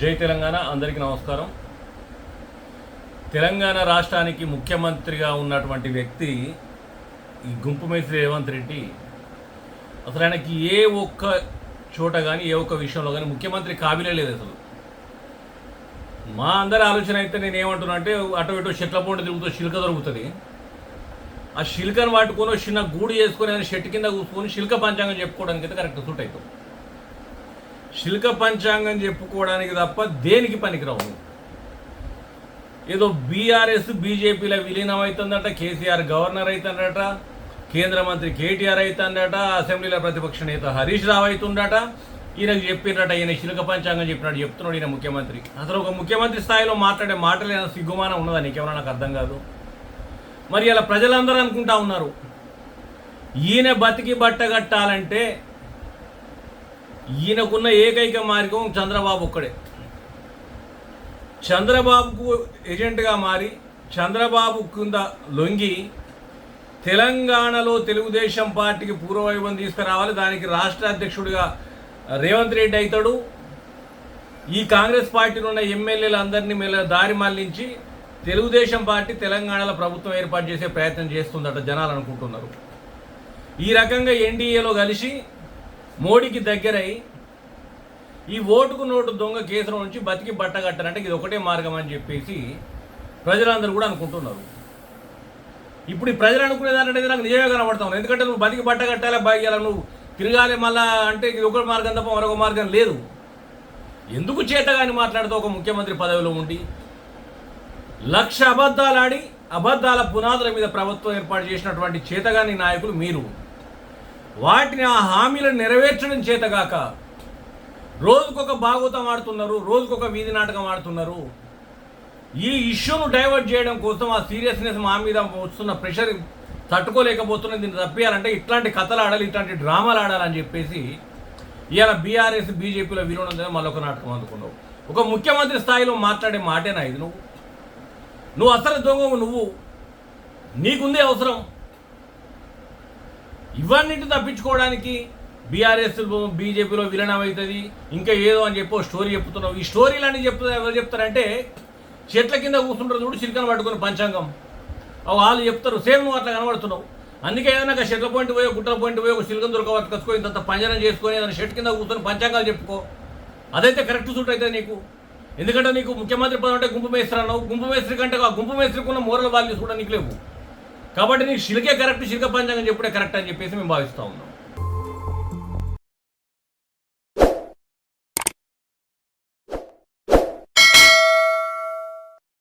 జై తెలంగాణ అందరికీ నమస్కారం. తెలంగాణ రాష్ట్రానికి ముఖ్యమంత్రిగా ఉన్నటువంటి వ్యక్తి ఈ గుంపు మేస్త్రి రేవంత్ రెడ్డి. అసలు ఆయనకి ఏ ఒక్క చోట కానీ ఏ ఒక్క విషయంలో కానీ ముఖ్యమంత్రి కాబిలే లేదు అసలు. మా అందరి ఆలోచన అయితే నేను ఏమంటున్నా అంటే అటు ఇటు చెట్ల పొండి తిరుగుతూ శిల్క దొరుకుతుంది. ఆ శిల్కను పట్టుకొని ఒక చిన్న గూడు చేసుకొని ఆయన కింద కూసుకొని శిల్క పంచాంగం చెప్పుకోవడానికి అయితే కరెక్ట్ సూట్ అవుతాం శిల్క పంచాంగం చెప్పుకోవడానికి తప్ప దేనికి పనికిరావు? ఏదో బీఆర్ఎస్ బీజేపీలో విలీనం అవుతుందట కేసీఆర్ గవర్నర్ అవుతుందట కేంద్ర మంత్రి కేటీఆర్ అవుతుందట అసెంబ్లీలో ప్రతిపక్ష నేత హరీష్ రావు అవుతుండట ఈయనకు చెప్పినట ఈయన శిల్క పంచాంగం చెప్పినట్టు చెప్తున్నాడు ఈయన ముఖ్యమంత్రి. అసలు ఒక ముఖ్యమంత్రి స్థాయిలో మాట్లాడే మాటలు ఏమైనా సిగ్గుమానం ఉన్నదా? నీకేమైనా నాకు అర్థం కాదు. మరి అలా ప్రజలందరూ అనుకుంటా ఉన్నారు. ఈయన బతికి బట్టగట్టాలంటే ఈయనకున్న ఏకైక మార్గం చంద్రబాబు ఒక్కడే. చంద్రబాబుకు ఏజెంట్గా మారి చంద్రబాబు కింద లొంగి తెలంగాణలో తెలుగుదేశం పార్టీకి పూర్వవైభవం తీసుకురావాలి. దానికి రాష్ట్ర అధ్యక్షుడిగా రేవంత్ రెడ్డి అవుతాడు. ఈ కాంగ్రెస్ పార్టీలో ఉన్న ఎమ్మెల్యేలందరినీ మెల్ల దారి మళ్ళించి తెలుగుదేశం పార్టీ తెలంగాణలో ప్రభుత్వం ఏర్పాటు చేసే ప్రయత్నం చేస్తుందట జనాలు అనుకుంటున్నారు. ఈ రకంగా ఎన్డీఏలో కలిసి మోడీకి దగ్గరై ఈ ఓటుకు నోటు దొంగ కేసుల నుంచి బతికి బట్టగట్టారంటే ఇది ఒకటే మార్గం అని చెప్పేసి ప్రజలందరూ కూడా అనుకుంటున్నారు. ఇప్పుడు ఈ ప్రజలు అనుకునే దాంట్లో నాకు నిజమే కనబడతాను ఎందుకంటే నువ్వు బతికి బట్ట కట్టాలి బాగా నువ్వు తిరగాలి మళ్ళా అంటే ఇది ఒక మార్గం తప్ప మరొక మార్గం లేదు. ఎందుకు చేతగాని మాట్లాడుతూ ఒక ముఖ్యమంత్రి పదవిలో ఉండి లక్ష అబద్ధాలు ఆడి అబద్ధాల పునాదుల మీద ప్రభుత్వం ఏర్పాటు చేసినటువంటి చేతగాని నాయకులు మీరు. వాటిని ఆ హామీలను నెరవేర్చడం చేతగాక రోజుకొక భాగవతం ఆడుతున్నారు రోజుకొక వీధి నాటకం ఆడుతున్నారు. ఈ ఇష్యూను డైవర్ట్ చేయడం కోసం ఆ సీరియస్నెస్ మా మీద వస్తున్న ప్రెషర్ తట్టుకోలేకపోతున్న దీన్ని తప్పియాలంటే ఇట్లాంటి కథలు ఆడాలి ఇట్లాంటి డ్రామాలు ఆడాలని చెప్పేసి ఇవాళ బీఆర్ఎస్ బీజేపీలో వినోదం మళ్ళొక నాటకం అందుకున్నావు. ఒక ముఖ్యమంత్రి స్థాయిలో మాట్లాడే మాటేనా ఇది నువ్వు. నువ్వు అసలు దొంగవు నువ్వు. నీకుందే అవసరం. ఇవన్నిటి తప్పించుకోవడానికి బీఆర్ఎస్ బీజేపీలో విలీనం అవుతుంది ఇంకా ఏదో అని చెప్పి స్టోరీ చెప్తున్నావు. ఈ స్టోరీలు అని చెప్తా ఎవరు చెప్తారంటే చెట్ల కింద కూర్చుంటారు చూడు చిరికను పట్టుకుని పంచాంగం. వాళ్ళు చెప్తారు సేమ్ నువ్వు అట్లా కనబడుతున్నావు. అందుకే ఏదైనా చెట్ల పాయింట్ పోయి గుట్టల పాయింట్ పోయి ఒక సిల్కం దొరకవచ్చు కసుకో ఇంత పంజనం చేసుకొని ఏదైనా షెట్ కింద కూర్చొని పంచాంగాలు చెప్పుకో. అదైతే కరెక్ట్ సూట్ అయితే నీకు. ఎందుకంటే నీకు ముఖ్యమంత్రి పదం అంటే గుంపు మేస్త్రి అన్నావు. గుంపు మేస్త్రి కంటే ఆ గుంపు మేస్త్రికి ఉన్న మోరల్ వాల్యూస్ కూడా నీకు లేవు. కాబట్టి నీకు శిల్కే కరెక్ట్ శిల్క పంచాంగం చెప్పుడే కరెక్ట్ అని చెప్పేసి మేము భావిస్తూ ఉన్నాం.